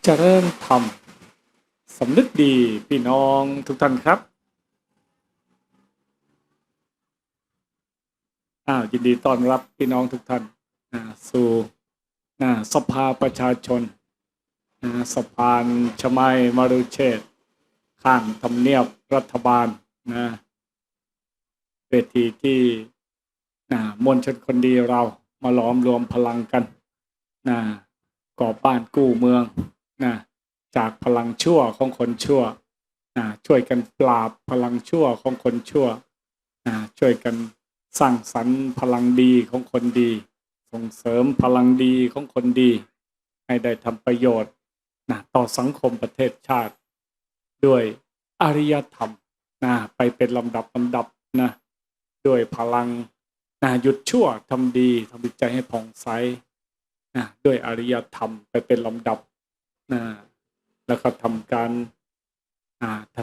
จเจริญธรรมสำนึกดีพี่น้องทุกท่านครับ อ้าวยินดีต้อนรับพี่น้องทุกท่านสู่สภาประชาชนสะพานชมัยมารุเชษข้างทำเนียบรัฐบาลนะเวทีที่มวลชนคนดีเรามาหลอมรวมพลังกันนะก่อบ้านกู้เมือง นะจากพลังชั่วของคนชั่วนะช่วยกันปราบพลังชั่วของคนชั่วนะช่วยกันสร้างสรรค์พลังดีของคนดี ส่งเสริมพลังดีของคนดี ให้ได้ทำประโยชน์นะต่อสังคมประเทศชาติ ด้วยอริยธรรมนะไปเป็นลำดับลำดับนะด้วยพลังนะหยุดชั่วทำดีทำจิตใจให้ผ่องใสนะด้วยอริยธรรมไปเป็นลำดับ แล้วก็ทำการท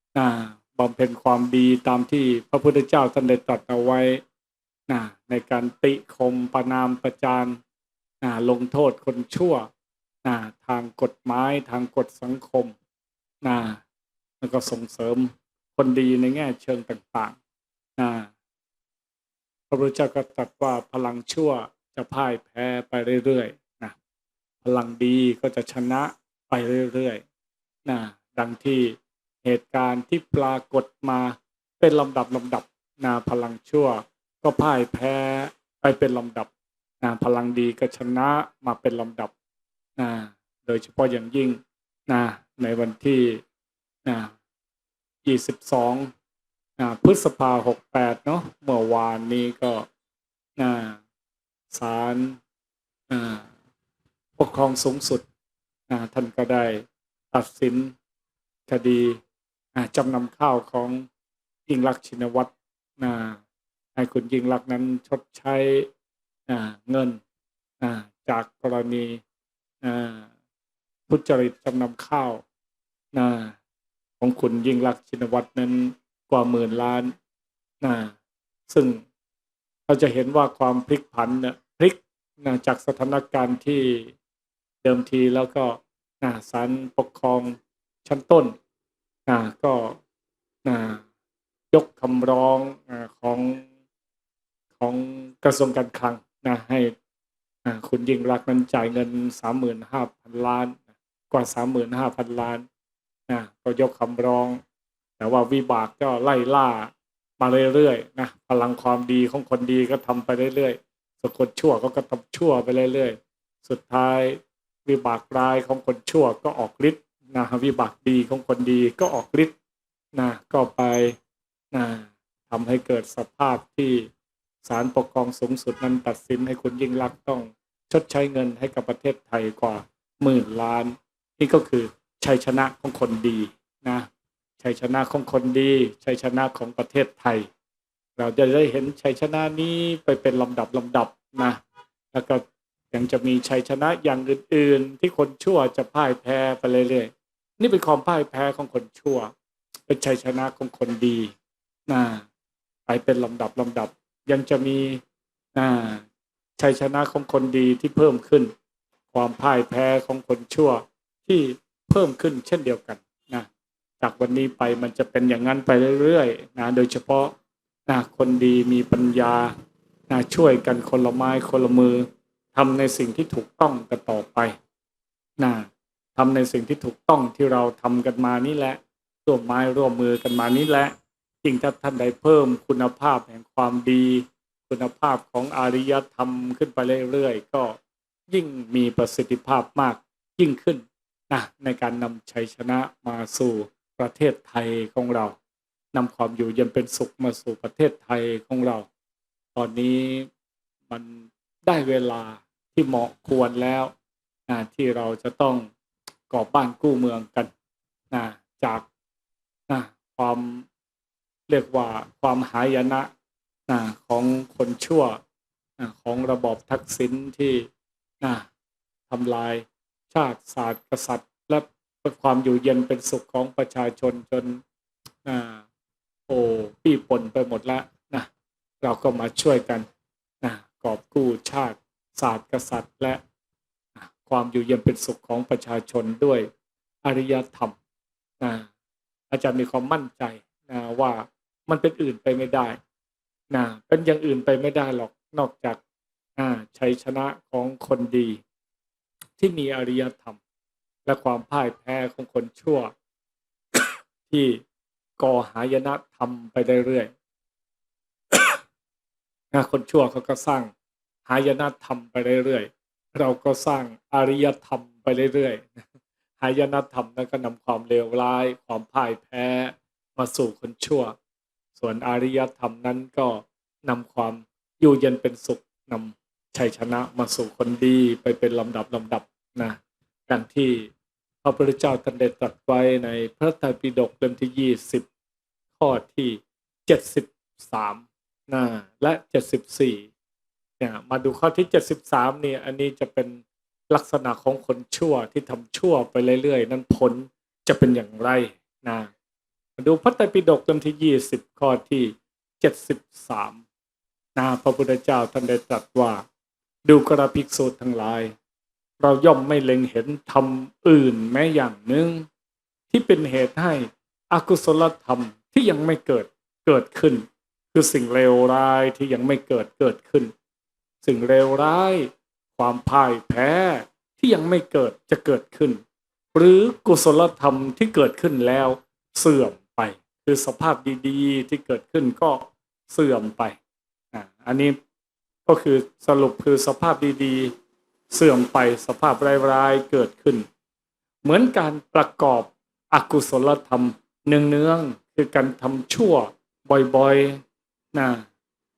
ำบำเพ็ญความดีตามที่พระพุทธเจ้าท่านได้ตรัสเอาไว้นะในการติคมประนามประจานลงโทษคนชั่วนะทางกฎหมายทางกฎสังคมนะแล้วก็ส่งเสริมคนดีในแง่เชิงต่างๆนะพระพุทธเจ้าก็ตรัสว่าพลังชั่วจะพ่ายแพ้ไปเรื่อยๆ พลังดีก็จะชนะไปเรื่อยๆนะดังที่เหตุการณ์ที่ปรากฏมาเป็นลำดับลำดับนะพลังชั่ว ก็พ่ายแพ้ไปเป็นลำดับนะพลังดีก็ชนะมาเป็นลำดับนะโดยเฉพาะอย่างยิ่งนะในวันที่นะ22นะพฤษภา68เนาะเมื่อวานนี้ก็นะศาลอ่า ปกครองสูงสุดท่านก็ได้ตัดสินคดีจำนำข้าวของยิ่งรักษณ์ชินวัตรให้คุณยิ่งรักษณ์นั้นชดใช้เงินจากกรณีอ่าทุจริตจำนำข้าวของคุณยิ่งรักษณ์ชินวัตรนั้นกว่าหมื่นล้านนะซึ่งเราจะเห็นว่าความพลิกผันเนี่ยพลิกนะจากสถานการณ์ที่ เดิมทีแล้วก็นะศาลปกครองชั้นต้นก็ยกคำร้องอของของกระทรวงการคลังนะให้คุณยิ่งรักนั้นจ่ายเงินสามหมื่นห้าพันล้าน กว่าสามหมื่นห้าพันล้านนะก็ยกคำร้อง แต่ว่าวิบากก็ไล่ล่ามาเรื่อยๆนะพลังความดีของคนดีก็ทำไปเรื่อยๆส่วนคนชั่วก็ก็ทำชั่วไปเรื่อยๆ สุดท้าย วิบากร้ายของคนชั่วก็ออกฤทธิ์นะวิบากดีของคนดีก็ออกฤทธิ์นะก็ไปนะทำให้เกิดสภาพที่ศาลปกครองสูงสุดนั้นตัดสินให้คุณยิ่งรักต้องชดใช้เงินให้กับประเทศไทยกว่าหมื่นล้าน นี่ก็คือชัยชนะของคนดีนะชัยชนะของคนดีชัยชนะของประเทศไทย เราจะได้เห็นชัยชนะนี้ไปเป็นลำดับลำดับนะแล้วก็ ยังจะมีชัยชนะอย่างอื่น ๆ ที่คนชั่วจะพ่ายแพ้ไปเรื่อยๆนี่เป็นความพ่ายแพ้ของคนชั่ว เป็นชัยชนะของคนดีนะไปเป็นลำดับลำดับ ยังจะมีนะชัยชนะของคนดีที่เพิ่มขึ้น ความพ่ายแพ้ของคนชั่วที่เพิ่มขึ้นเช่นเดียวกันนะจากวันนี้ไปมันจะเป็นอย่างนั้นไปเรื่อยๆนะโดยเฉพาะนะคนดีมีปัญญานะช่วยกันคนละไม้คนละมือ ทำในสิ่งที่ถูกต้องกันต่อไปนะทำในสิ่งที่ถูกต้องที่เราทำกันมานี่แหละร่วมไม้ร่วมมือกันมานี่แหละจริงถ้าท่านใดเพิ่มคุณภาพแห่งความดี คุณภาพของอารยธรรมขึ้นไปเรื่อยๆก็ยิ่งมีประสิทธิภาพมากยิ่งขึ้นนะในการนำชัยชนะมาสู่ประเทศไทยของเรานำความอยู่เย็นเป็นสุขมาสู่ประเทศไทยของเรา ตอนนี้มันได้เวลา ที่เหมาะควรแล้วนะที่เราจะต้องก่อบ้านกู้เมืองกันนะจากนะความเรียกว่าความหายนะนะของคนชั่วนะของระบอบทักษิณที่นะทำลายชาติศาสตร์กษัตริย์ และความอยู่เย็นเป็นสุขของประชาชนจนอ่าโอ้ปี้ปนไปหมดแล้วนะเราก็มาช่วยกันนะกอบกู้ชาติ ศาสตร์กษัตริย์และความอยู่เย็นเป็นสุขของประชาชนด้วยอริยธรรมนะอาจารย์มีความมั่นใจนะว่ามันเป็นอื่นไปไม่ได้นะเป็นอย่างอื่นไปไม่ได้หรอกนอกจากชัยชนะของคนดี ที่มีอริยธรรม และความพ่ายแพ้ของคนชั่ว ที่ก่อหายนะทำไปได้เรื่อยนะคนชั่วเขาก็สร้าง หายนะธรรมไปเรื่อยๆ เราก็สร้างอริยธรรมไปเรื่อยๆ หายนะธรรมนั้นก็นำความเลวร้าย ความพ่ายแพ้มาสู่คนชั่ว ส่วนอริยธรรมนั้นก็นำความอยู่เย็นเป็นสุขนำชัยชนะมาสู่คนดีไปเป็นลำดับลำดับนะดังที่พระพุทธเจ้าท่านได้ตรัสไว้ในพระไตรปิฎกเล่มที่ยี่สิบข้อที่เจ็ดสิบสามนะและเจ็ดสิบสี่ เนี่ยมาดูข้อที่เจ็ดสิบสามนี่อันนี้จะเป็นลักษณะของคนชั่วที่ทำชั่วไปเรื่อยๆ นั้นผลจะเป็นอย่างไรนะมาดูพระไตรปิฎกเล่มที่ยี่สิบข้อที่เจ็ดสิบสามนะพระพุทธเจ้าท่านได้ตรัสว่า ดูกระภิกษุทั้งหลาย เราย่อมไม่เล็งเห็นธรรมอื่นแม้อย่างหนึ่งที่เป็นเหตุให้อกุศลธรรมที่ยังไม่เกิดเกิดขึ้น คือสิ่งเลวร้ายที่ยังไม่เกิดเกิดขึ้น สิ่งเลวร้าย ความพ่ายแพ้ที่ยังไม่เกิดจะเกิดขึ้น หรือกุศลธรรมที่เกิดขึ้นแล้วเสื่อมไป คือสภาพดีๆ ที่เกิดขึ้นก็เสื่อมไปอ่าอันนี้ก็คือสรุปคือสภาพดีๆ เสื่อมไปสภาพร้ายๆเกิดขึ้น เหมือนการประกอบอกุศลธรรมเนืองๆคือการทำชั่วบ่อยๆนะ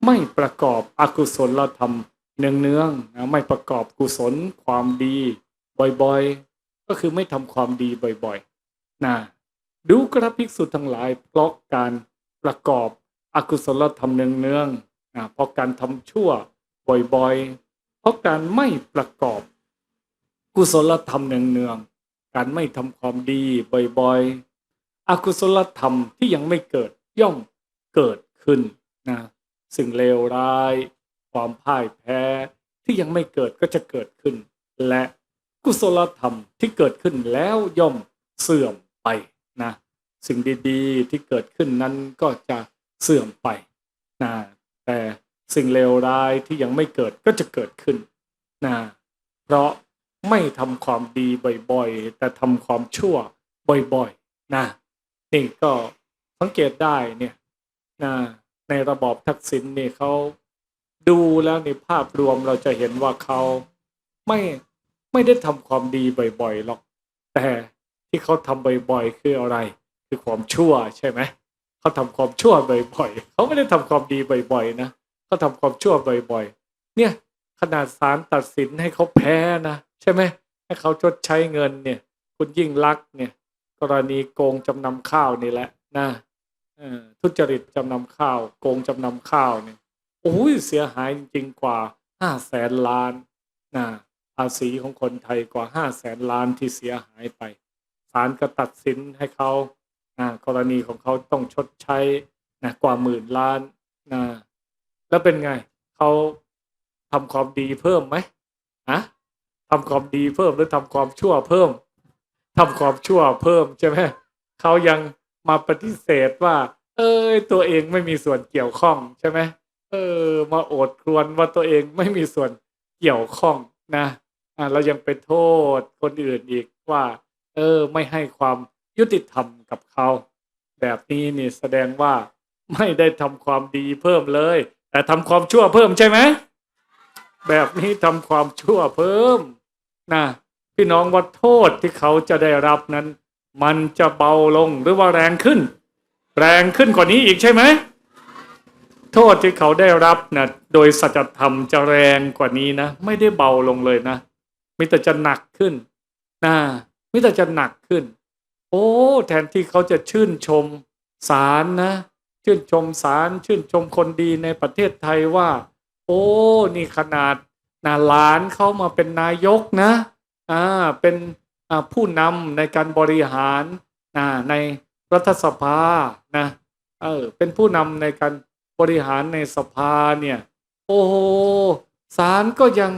ไม่ประกอบอกุศลธรรม เนืองๆนะไม่ประกอบกุศลความดีบ่อยๆ ก็คือไม่ทำความดีบ่อยๆนะดูกระภิกษุทั้งหลาย เพราะการประกอบอกุศลธรรมเนืองๆนะเพราะการทำชั่วบ่อยๆ เพราะการไม่ประกอบกุศลธรรมเนืองๆการไม่ทำความดีบ่อยๆอกุศลธรรมที่ยังไม่เกิดย่อมเกิดขึ้นนะสิ่งเลวร้าย ความพ่ายแพ้ที่ยังไม่เกิดก็จะเกิดขึ้น และกุศลธรรมที่เกิดขึ้นแล้วย่อมเสื่อมไปนะสิ่งดีๆที่เกิดขึ้นนั้นก็จะเสื่อมไปนะแต่สิ่งเลวร้ายที่ยังไม่เกิดก็จะเกิดขึ้นนะเพราะไม่ทำความดีบ่อยๆ แต่ทำความชั่วบ่อยๆนะนี่ก็สังเกตได้เนี่ยนะในระบอบทักษิณเนี่ยเขา ดูแล้วในภาพรวมเราจะเห็นว่าเขาไม่ไม่ได้ทำความดีบ่อยๆหรอก แต่ที่เขาทำบ่อยๆคืออะไร คือความชั่วใช่ไหมเขาทำความชั่วบ่อยๆเขาไม่ได้ทำความดีบ่อยๆนะเขาทำความชั่วบ่อยๆ เนี่ยขนาดศาลตัดสินให้เขาแพ้นะใช่ไหมให้เขาชดใช้เงินเนี่ย คุณยิ่งรักษณ์เนี่ย กรณีโกงจำนำข้าวนี่แหละนะทุจริตจำนำข้าว โกงจำนำข้าวเนี่ย โอ้ยเสียหายจริงๆกว่าห้าแสนล้านนะภาษีของคนไทยกว่าห้าแสนล้านที่เสียหายไปศาลก็ตัดสินให้เขานะกรณีของเขาต้องชดใช้นะกว่าหมื่นล้านนะแล้วเป็นไงเขาทำความดีเพิ่มไหมฮะทำความดีเพิ่มหรือทำความชั่วเพิ่มทำความชั่วเพิ่มใช่ไหมเขายังมาปฏิเสธว่า เอ้ยตัวเองไม่มีส่วนเกี่ยวข้องใช่ไหม เออ มาโอดครวญว่าตัวเองไม่มีส่วนเกี่ยวข้องนะอ่าเรายังไปโทษคนอื่นอีกว่า เออ ไม่ให้ความยุติธรรมกับเขาแบบนี้นี่แสดงว่าไม่ได้ทำความดีเพิ่มเลย แต่ทำความชั่วเพิ่มใช่ไหมแบบนี้ทำความชั่วเพิ่มนะพี่น้องว่าโทษที่เขาจะได้รับนั้น มันจะเบาลงหรือว่าแรงขึ้น แรงขึ้นกว่านี้อีกใช่ไหม โทษที่เขาได้รับนะโดยสัจธรรมจะแรงกว่านี้นะ ไม่ได้เบาลงเลยนะมิแต่จะหนักขึ้นนะมิแต่จะหนักขึ้น โอ้ แทนที่เขาจะชื่นชมศาลนะ ชื่นชมศาลชื่นชมคนดีในประเทศไทยว่า โอ้ นี่ขนาดนาหลานเขามาเป็นนายกนะอ่าเป็นผู้นำในการบริหารอ่าในรัฐสภานะเออเป็นผู้นำในการ บริหารในสภาเนี่ย โอ้โหศาลก็ยัง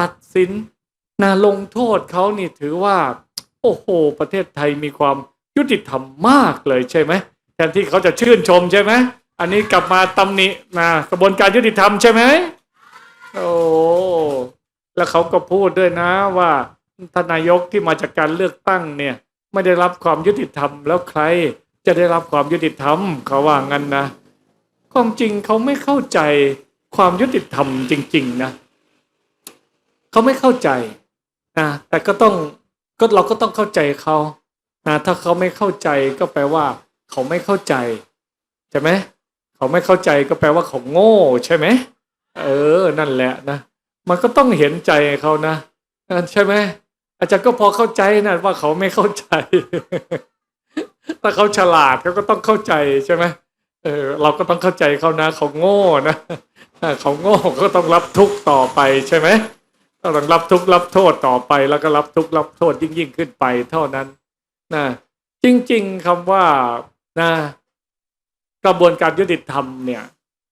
ตัดสินนาลงโทษเขานี่ถือว่า โอ้โห ประเทศไทยมีความยุติธรรมมากเลยใช่ไหมแทนที่เขาจะชื่นชมใช่ไหมอันนี้กลับมาตำหนินะกระบวนการยุติธรรมใช่ไหมโอ้แล้วเขาก็พูดด้วยนะว่าทนนายกที่มาจากการเลือกตั้งเนี่ย ไม่ได้รับความยุติธรรมแล้วใครจะได้รับความยุติธรรมเขาว่างั้นนะ ความจริงเขาไม่เข้าใจความยุติธรรมจริง ๆ นะเขาไม่เข้าใจนะแต่ก็ต้องก็เราก็ต้องเข้าใจเขานะถ้าเขาไม่เข้าใจก็แปลว่า เขาไม่เข้าใจใช่ไหมเขาไม่เข้าใจก็แปลว่าเขาโง่ใช่ไหมเออ นั่นแหละนะมันก็ต้องเห็นใจเขานะใช่ไหมอาจารย์ก็พอเข้าใจนะว่าเขาไม่เข้าใจ ถ้าเขาฉลาดเขาก็ต้องเข้าใจใช่ไหม เออเราก็ต้องเข้าใจเขานะเขาโง่นะเขาโง่ก็ต้องรับทุกข์ต่อไปใช่ไหมต้องรับทุกข์รับโทษต่อไปแล้วก็รับทุกข์รับโทษยิ่งยิ่งขึ้นไปเท่านั้นนะจริง ๆคำว่านะกระบวนการยุติธรรมเนี่ย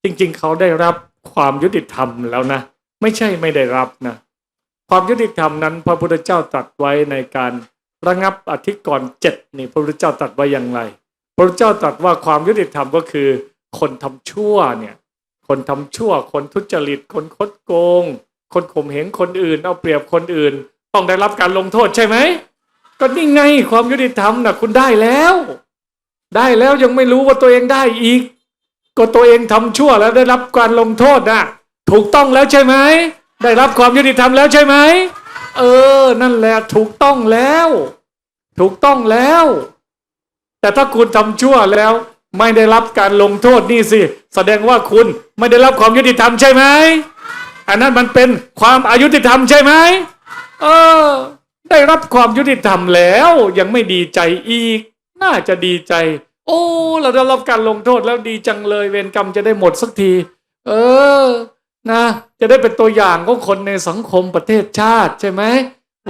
จริง ๆเขาได้รับความยุติธรรมแล้วนะไม่ใช่ไม่ได้รับนะความยุติธรรมนั้น พระพุทธเจ้าตรัสไว้ในการระงับอธิกรณ์เจ็ดนี่พระพุทธเจ้าตรัสไว้อย่างไร พระเจ้าตรัสว่าความยุติธรรมก็คือ คนทำชั่วเนี่ยคนทำชั่ว คนทุจริต คนคดโกง คนข่มเหงคนอื่น เอาเปรียบคนอื่น ต้องได้รับการลงโทษใช่ไหมก็นี่ไงความยุติธรรมนะคุณได้แล้ว ได้แล้วยังไม่รู้ว่าตัวเองได้อีก ก็ตัวเองทำชั่วแล้วได้รับการลงโทษนะถูกต้องแล้วใช่ไหมได้รับความยุติธรรมแล้วใช่ไหมเออ นั่นแหละถูกต้องแล้ว ถูกต้องแล้ว แต่ถ้าคุณทำชั่วแล้ว ไม่ได้รับการลงโทษนี่สิ แสดงว่าคุณไม่ได้รับความยุติธรรมใช่ไหมอันนั้นมันเป็นความอายุติธรรมใช่ไหมเออ ได้รับความยุติธรรมแล้ว ยังไม่ดีใจอีก น่าจะดีใจ โอ้ เราได้รับการลงโทษแล้วดีจังเลย เวรกรรมจะได้หมดสักที เออ นะ จะได้เป็นตัวอย่างของคนในสังคมประเทศชาติใช่ไหม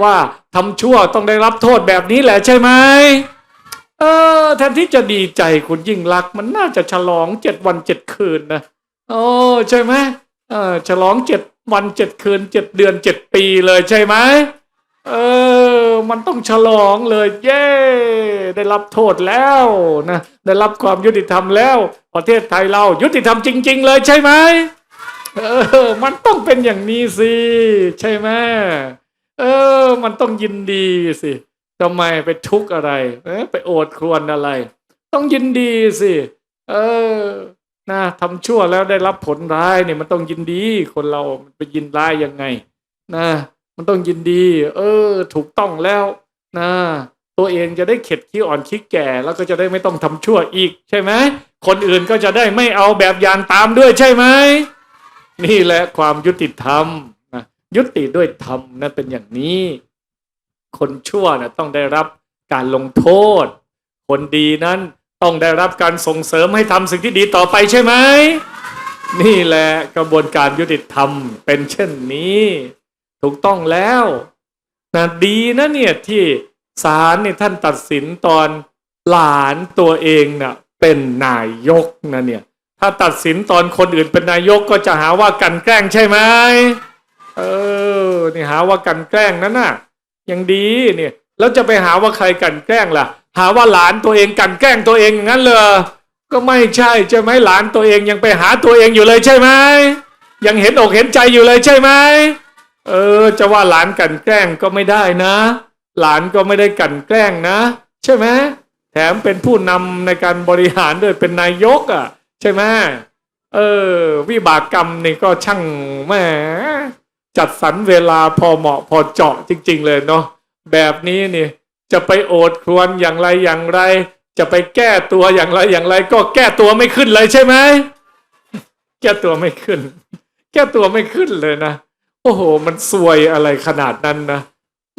ว่าทำชั่วต้องได้รับโทษแบบนี้แหละใช่ไหม เออแทนที่จะดีใจคุณยิ่งรัก มันน่าจะฉลองเจ็ดวันเจ็ดคืนนะโอ้ใช่ไหมเออฉลองเจ็ดวันเจ็ดคืนเจ็ดเดือนเจ็ดปีเลยใช่ไหมเออ มันต้องฉลองเลย เย้ ได้รับโทษแล้วนะได้รับความยุติธรรมแล้ว ประเทศไทยเรายุติธรรมจริง ๆ เลยใช่ไหมเออ มันต้องเป็นอย่างนี้สิ ใช่ไหมเออ มันต้องยินดีสิ ทำไมไปทุกข์อะไรไปโอดครวญอะไร ต้องยินดีสิ เออนะทำชั่วแล้วได้รับผลร้ายเนี่ยมันต้องยินดี คนเราไปยินร้ายยังไง นะ มันต้องยินดี เออ ถูกต้องแล้ว นะ ตัวเองจะได้เข็ดขี้อ่อนขี้แก่ แล้วก็จะได้ไม่ต้องทำชั่วอีก ใช่ไหมคนอื่นก็จะได้ไม่เอาแบบอย่างตามด้วยใช่ไหมนี่แหละความยุติธรรมนะยุติด้วยธรรมนะเป็นอย่างนี้ คนชั่วนะต้องได้รับการลงโทษ คนดีนั้นต้องได้รับการส่งเสริมให้ทำสิ่งที่ดีต่อไปใช่ไหม นี่แหละกระบวนการยุติธรรมเป็นเช่นนี้ ถูกต้องแล้วนะดีนะเนี่ยที่ศาลเนี่ยท่านตัดสินตอนหลานตัวเองน่ะเป็นนายกนะเนี่ย ถ้าตัดสินตอนคนอื่นเป็นนายกก็จะหาว่ากันแกล้งใช่ไหมเออ นี่หาว่ากันแกล้งนั่นน่ะ ยังดีเนี่ยแล้วจะไปหาว่าใครกันแกล้งล่ะ หาว่าหลานตัวเองกันแกล้งตัวเองอย่างนั้นเลยก็ไม่ใช่ใช่ไหมหลานตัวเองยังไปหาตัวเองอยู่เลยใช่ไหมยังเห็นอกเห็นใจอยู่เลยใช่ไหมเออ จะว่าหลานกันแกล้งก็ไม่ได้นะ หลานก็ไม่ได้กันแกล้งนะ ใช่ไหมแถมเป็นผู้นำในการบริหารด้วยเป็นนายกอะ ใช่ไหมเออ วิบากกรรมนี่ก็ช่างแหม จัดสรรเวลาพอเหมาะพอเจาะจริง ๆ เลยเนาะแบบนี้นี่จะไปโอดครวญอย่างไรอย่างไร จะไปแก้ตัวอย่างไรอย่างไร ก็แก้ตัวไม่ขึ้นเลยใช่ไหมแก้ตัวไม่ขึ้น แก้ตัวไม่ขึ้นเลยนะโอ้โห มันซวยอะไรขนาดนั้นนะ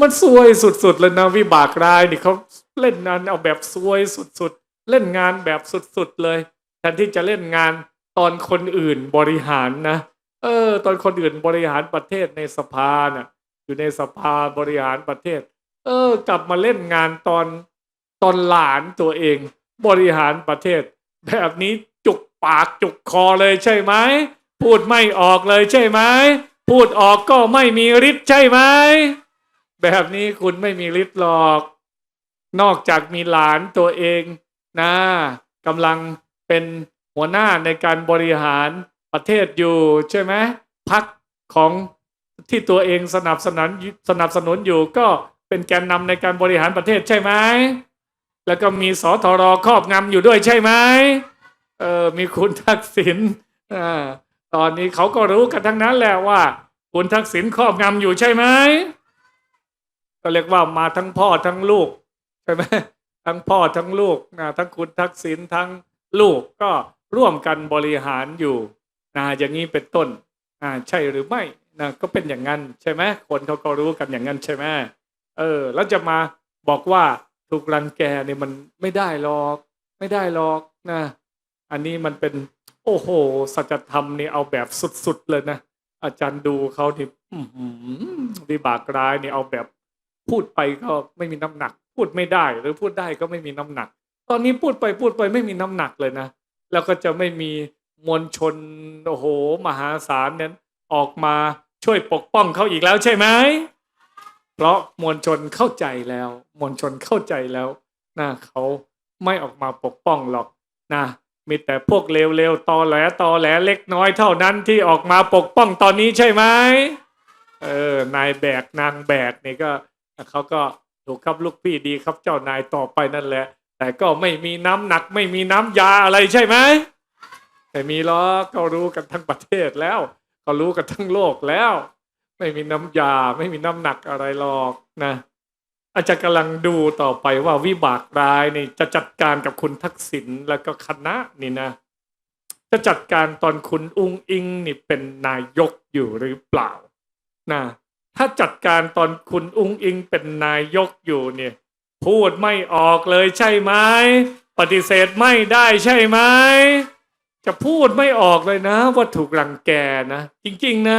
มันซวยสุดๆเลยนะวิบากรายนี่เขาเล่นงานเอาแบบซวยสุดๆ เล่นงานแบบสุดๆเลยแทนที่จะเล่นงานตอนคนอื่นบริหารนะ เออ ตอนคนอื่นบริหารประเทศในสภาเน่ะ อยู่ในสภาบริหารประเทศ เออ กลับมาเล่นงานตอนตอนหลานตัวเอง บริหารประเทศ แบบนี้จุกปากจุกคอเลยใช่ไหมพูดไม่ออกเลยใช่ไหมพูดออกก็ไม่มีฤทธิ์ใช่ไหมแบบนี้คุณไม่มีฤทธิ์หรอก นอกจากมีหลานตัวเองนะกำลังเป็นหัวหน้าในการบริหาร ประเทศอยู่ใช่ไหมพักของที่ตัวเองสนับสนุนสนับสนุนอยู่ก็เป็นแกนนำในการบริหารประเทศใช่ไหมแล้วก็มีสทรครอบงำอยู่ด้วยใช่ไหมเออมีคุณทักษิณอ่าตอนนี้เขาก็รู้กันทั้งนั้นแหละว่า คุณทักษิณครอบงำอยู่ใช่ไหมก็เรียกว่ามาทั้งพ่อทั้งลูกใช่ไหมทั้งพ่อทั้งลูกนะทั้งคุณทักษิณทั้งลูกก็ร่วมกันบริหารอยู่ นะอย่างนี้เป็นต้นอ่าใช่หรือไม่นะก็เป็นอย่างนั้นใช่ไหมคนเขาก็รู้กันอย่างนั้นใช่ไหมเออแล้วจะมาบอกว่าถูกรังแกเนี่ยมันไม่ได้หรอก ไม่ได้หรอกนะอันนี้มันเป็นโอ้โหสัจธรรมนี่เอาแบบสุดๆเลยนะอาจารย์ดูเขาที่อื้อหือวิบากร้ายนี่เอาแบบพูดไปก็ไม่มีน้ำหนัก พูดไม่ได้หรือพูดได้ก็ไม่มีน้ำหนัก ตอนนี้พูดไปพูดไปไม่มีน้ำหนักเลยนะแล้วก็จะไม่มี มวลชนโอ้โหมหาศาลนั้นออกมาช่วยปกป้องเขาอีกแล้วใช่ไหมเพราะมวลชนเข้าใจแล้ว มวลชนเข้าใจแล้วนะเขาไม่ออกมาปกป้องหรอกนะมีแต่พวกเลวๆตอแหลตอแหลเล็กน้อยเท่านั้นที่ออกมาปกป้องตอนนี้ใช่ไหมเออนายแบกนางแบกนี่ก็เขาก็ถูกครับลูกพี่ดีครับเจ้านายต่อไปนั่นแหละ แต่ก็ไม่มีน้ำหนักไม่มีน้ำยาอะไรใช่ไหม แต่มีล้อกก็รู้กันทั้งประเทศแล้วก็รู้กันทั้งโลกแล้ว ไม่มีน้ำยาไม่มีน้ำหนักอะไรหรอกนะ อาจารย์กำลังดูต่อไปว่าวิบากร้ายนี่จะจัดการกับคุณทักษิณแล้วก็คณะนี่นะ จะจัดการตอนคุณอุ้งอิงนี่เป็นนายกอยู่หรือเปล่านะถ้าจัดการตอนคุณอุ้งอิงเป็นนายกอยู่เนี่ย พูดไม่ออกเลยใช่ไหมปฏิเสธไม่ได้ใช่ไหม จะพูดไม่ออกเลยนะ ว่าถูกรังแกนะ จริง ๆ นะ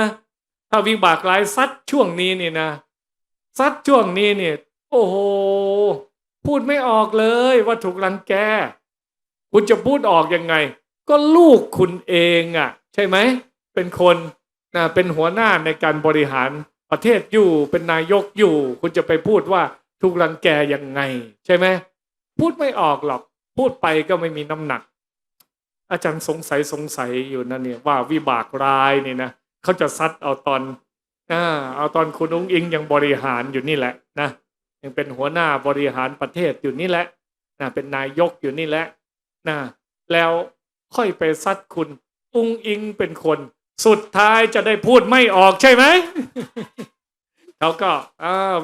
ถ้าวิบากร้ายซัดช่วงนี้นี่นะซัดช่วงนี้เนี่ย โอ้โหพูดไม่ออกเลยว่าถูกรังแก คุณจะพูดออกยังไง ก็ลูกคุณเองอะ่ะ ใช่ไหม เป็นคนนะเป็นหัวหน้าในการบริหารประเทศอยู่เป็นนายกอยู่ คุณจะไปพูดว่าถูกรังแกยังไง ใช่ไหมพูดไม่ออกหรอก พูดไปก็ไม่มีน้ำหนัก อาจารย์สงสัยสงสัยอยู่นั่นเนี่ยว่าวิบากร้ายนี่นะเขาจะซัดเอาตอนอ่าเอาตอนคุณอุ้งอิงยังบริหารอยู่นี่แหละนะยังเป็นหัวหน้าบริหารประเทศอยู่นี่แหละนะเป็นนายกอยู่นี่แหละนะแล้วค่อยไปซัดคุณอุ้งอิงเป็นคน สุดท้ายจะได้พูดไม่ออกใช่ไหมเขาก็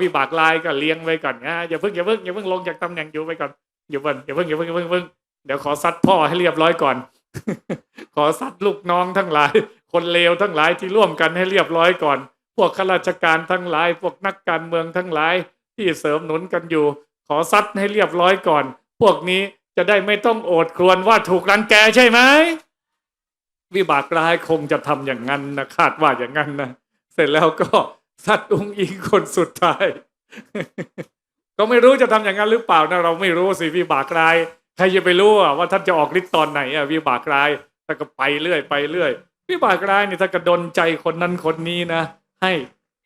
วิบากลายก็เลี้ยงไว้ก่อนนะอย่าเพิ่งอย่าเพิ่งอย่าเพิ่งลงจากตำแหน่งอยู่ไปก่อนอย่าเพิ่งอย่าเพิ่งอย่าเพิ่งอย่าเพิ่งอย่าเพิ่งเดี๋ยวขอซัดพ่อให้เรียบร้อยก่อน ขอซัดลูกน้องทั้งหลาย คนเลวทั้งหลายที่ร่วมกันให้เรียบร้อยก่อน พวกข้าราชการทั้งหลาย พวกนักการเมืองทั้งหลาย ที่เสริมหนุนกันอยู่ ขอซัดให้เรียบร้อยก่อน พวกนี้จะได้ไม่ต้องโอดครวญว่าถูกรังแกใช่ไหมวิบากร้ายคงจะทำอย่างนั้นนะคาดว่าอย่างนั้นนะเสร็จแล้วก็ซัดอุ้งอิงคนสุดท้าย ก็ไม่รู้จะทำอย่างนั้นหรือเปล่านะเราไม่รู้สิวิบากร้าย ใครจะไปรู้ว่าท่านจะออกฤทธิ์ตอนไหนอะวิบากร้ายถ้าก็ไปเรื่อยไปเรื่อยวิบากร้ายนี่ถ้านกระดนใจคนนั้นคนนี้นะ ให้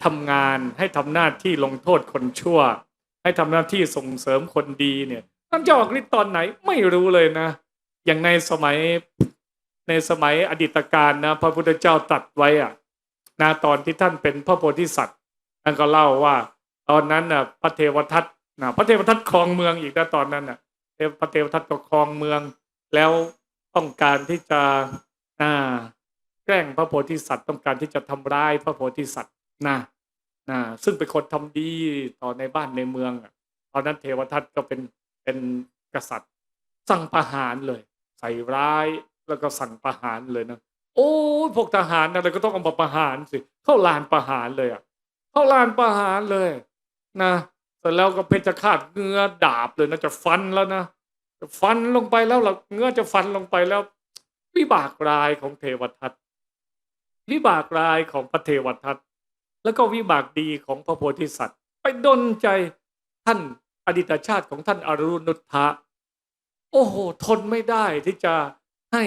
ทำงานให้ทำหน้าที่ลงโทษคนชั่ว ให้ทำหน้าที่ส่งเสริมคนดีเนี่ยท่านจะออกฤทธิ์ตอนไหนไม่รู้เลยนะ อย่างในสมัยในสมัยอดีตการนะ พระพุทธเจ้าตรัสไว้อะนะตอนที่ท่านเป็นพระโพธิสัตว์ท่านก็เล่าว่า ตอนนั้นน่ะพระเทวทัตนะพระเทวทัตครองเมืองอีกนะตอนนั้นน่ะ เทพระเทวทัตปกครองเมือง แล้วต้องการที่จะอ่าแกล้งพระโพธิสัตว์ต้องการที่จะทำร้ายพระโพธิสัตว์นะนะซึ่งเป็นคนทำดีต่อในบ้านในเมืองตอนนั้นเทวทัตก็เป็นเป็นกษัตริย์ สั่งประหารเลย ใส่ร้ายแล้วก็สั่งประหารเลยนะโอ้พวกทหารอะไรก็ต้องเอามาประหารสิเข้าลานประหารเลยอะเข้าลานประหารเลย นะ ร็จแล้วก็เพชฌฆาตเงื้อดาบเลยนะจะฟันแล้วนะจะฟันลงไปแล้วเราเงื้อจะฟันลงไปแล้ว วิบากรายของเทวทัตวิบากรายของพระเทวทัตแล้วก็วิบากดีของพระโพธิสัตว์ ไปดนใจท่านอดีตชาติของท่านอรุณุทธะโอ้โห ทนไม่ได้ที่จะให้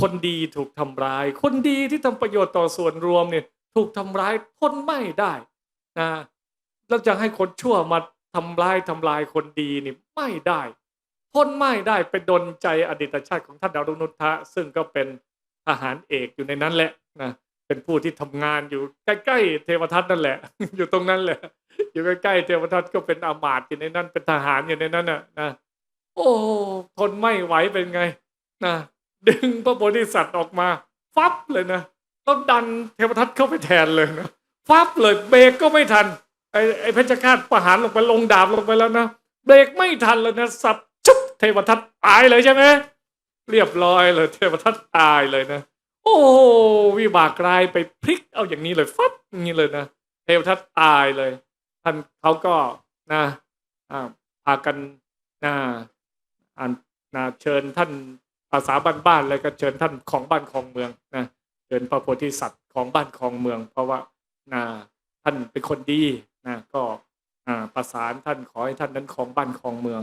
คนดีถูกทำร้าย คนดีที่ทำประโยชน์ต่อส่วนรวมเนี่ย ถูกทำร้ายทนไม่ได้นะแล้วจะให้คนชั่วมา ทำร้ายทำลายคนดีนี่ไม่ได้ทนไม่ได้ไปดนใจอดีตชาติของท่านดารุนุทะซึ่งก็เป็นทหารเอกอยู่ในนั้นแหละนะเป็นผู้ที่ทำงานอยู่ใกล้ๆเทวทัตนั่นแหละ อยู่ตรงนั้นแหละ อยู่ใกล้ๆเทวทัตก็เป็นอามาตย์อยู่ในนั้น เป็นทหารอยู่ในนั้นน่ะนะโอ้ทนไม่ไหวเป็นไงนะดึงพระโพธิสัตว์ออกมา ฟับเลยนะต้องดันเทวทัตเข้าไปแทนเลยนะฟับเลยเบรกก็ไม่ทัน ไอ้ไอ้เพชฌฆาตประหารลงไปลงดาบลงไปแล้วนะเบรกไม่ทันเลยนะสับชุบเทวทัตตายเลยใช่ไหมเรียบร้อยเลย เทวทัตตายเลยนะ โอ้วิบากรายไปพลิกเอาอย่างนี้เลยฟับอย่างนี้เลยนะเทวทัตตายเลย ท่านเขาก็นะอ่าพากันนะอ่านนะเชิญท่านภาษาบ้านๆเลยก็เชิญท่านของบ้านของเมืองนะเชิญพระโพธิสัตว์ของบ้านของเมือง เพราะว่านะท่านเป็นคนดี ก็ประสานท่านขอให้ท่านนั้นของบ้านของเมือง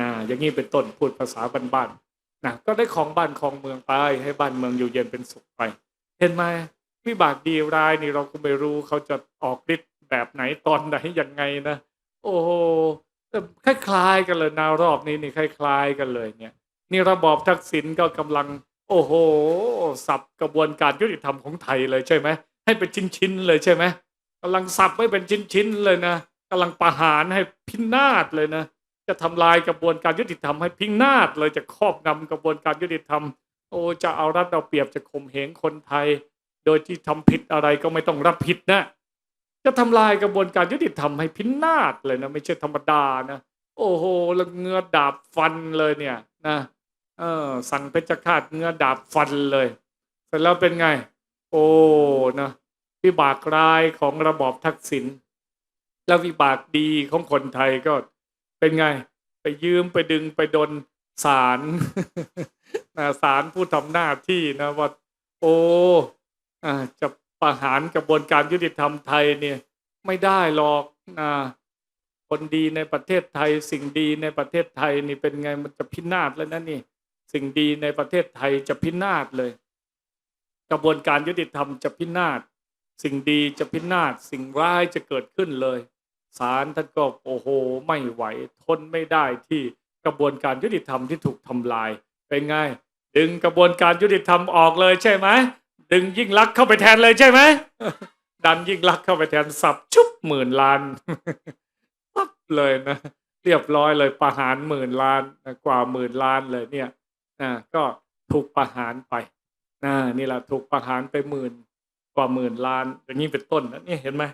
นะอย่างนี้เป็นต้นพูดภาษาบ้านๆนะก็ได้ของบ้านของเมืองไป ให้บ้านเมืองอยู่เย็นเป็นสุขไป เห็นไหมวิบากดีร้ายนี่เราก็ไม่รู้เขาจะออกฤทธิ์แบบไหนตอนไหนยังไงนะโอ้โหแต่คล้ายๆกันเลยนารอบนี้นี่คล้าย ๆ กันเลยเนี่ย นี่ระบอบทักษิณก็กำลัง โอ้โหสับกระบวนการยุติธรรมของไทยเลยใช่ไหมให้เป็นชิ้นๆเลยใช่ไหมำลังสับให้เป็นชิ้นๆเลยนะกำลังประหารให้พินาศเลยนะ จะทำลายกระบวนการยุติธรรมให้พินาศเลยจะครอบงำกระบวนการยุติธรรม โอ้จะเอารัดเอาเปรียบจะข่มเหงคนไทย โดยที่ทำผิดอะไรก็ไม่ต้องรับผิดนะ จะทำลายกระบวนการยุติธรรมให้พินาศเลยนะไม่ใช่ธรรมดานะโอ้โหแล้วเงือดาบฟันเลยเนี่ยนะเออสั่งเพชฌฆาตเงือดาบฟันเลย เสร็จแล้วเป็นไง โอ้นะ วิบากร้ายของระบอบทักษิณแล้ววิบากดีของคนไทยก็เป็นไง ไปยืมไปดึงไปดนศาลนะศาลผู้ทำหน้าที่นะว่าโอ้อ่าจะประหารกระบวนการยุติธรรมไทยเนี่ยไม่ได้หรอกนะคนดีในประเทศไทย สิ่งดีในประเทศไทยนี่เป็นไงมันจะพินาศแล้วนะนี่ สิ่งดีในประเทศไทยจะพินาศเลย กระบวนการยุติธรรมจะพินาศ สิ่งดีจะพินาศสิ่งร้ายจะเกิดขึ้นเลยศาลท่านก็โอ้โหไม่ไหวทนไม่ได้ที่กระบวนการยุติธรรมที่ถูกทำลาย เป็นไง ดึงกระบวนการยุติธรรมออกเลยใช่ไหมดึงยิ่งลักษณ์เข้าไปแทนเลยใช่ไหมดันยิ่งลักษณ์เข้าไปแทนสับชุบหมื่นล้านปั๊บเลยนะเรียบร้อยเลยประหารหมื่นล้านนะกว่าหมื่นล้านเลยเนี่ยนะก็ถูกประหารไปนะนี่แหละถูกประหารไปหมื่น กว่าหมื่นล้านอย่างนี้เป็นต้นนะนี่เห็นไหม